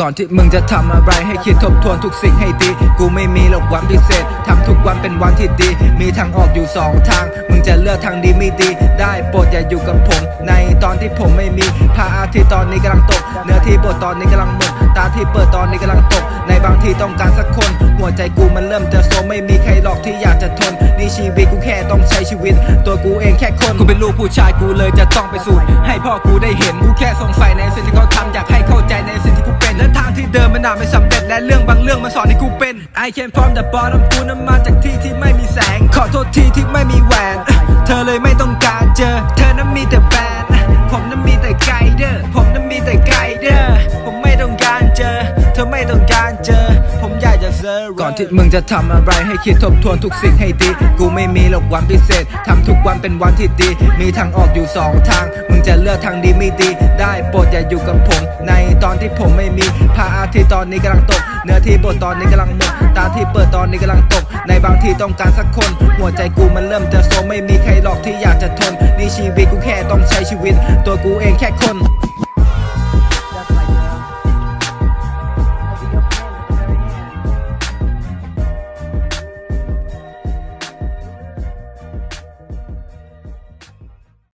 ก่อนที่มึงจะทำอะไรให้คิดทบทวนทุกสิ่งให้ดี กูไม่มีหรอกวันพิเศษทำทุกวันเป็นวันที่ดี มีทางออกอยู่สองทาง มึงจะเลือกทางดีไม่ดี ได้โปรดอย่าอยู่กับผม ในตอนที่ผมไม่มีพระอาทิตย์ตอนนี้กำลังตก เนื้อที่บทตอนนี้กำลังหมดตาที่เปิดตอนนี้กำลังตก ในบางทีต้องการสักคน หัวใจกูมันเริ่มจะโซไม่มีใครหรอกที่อยากจะทนนี่ชีวิตกูแค่ต้องใช้ชีวิต ตัวกูเองแค่คนกูเป็นลูกผู้ชายกูเลยจะต้องไปสูตรให้พ่อกูได้เห็นกูแค่สงสัยในสิ่งที่เขา มันอาจไม่สำเร็จและเรื่องบางเรื่องมันสอนให้กูเป็น I came from the bottom กูนั้นมาจากที่ที่ไม่มีแสง ขอโทษทีที่ไม่มีแหวน ก่อนที่มึงจะทำอะไรให้คิดทบทวนทุกสิ่งให้ดี กูไม่มีหรอกวันพิเศษทำทุกวันเป็นวันที่ดี มีทางออกอยู่สองทาง มึงจะเลือกทางดีไม่ดี ได้โปรดอย่าอยู่กับผม ในตอนที่ผมไม่มีพระอาทิตย์ตอนนี้กำลังตก เนื้อที่บทตอนนี้กำลังหมดตาที่เปิดตอนนี้กำลังตก ในบางทีต้องการสักคน หัวใจกูมันเริ่มจะโซไม่มีใครหรอกที่อยากจะทนนี่ชีวิตกูแค่ต้องใช้ชีวิต ตัวกูเองแค่คน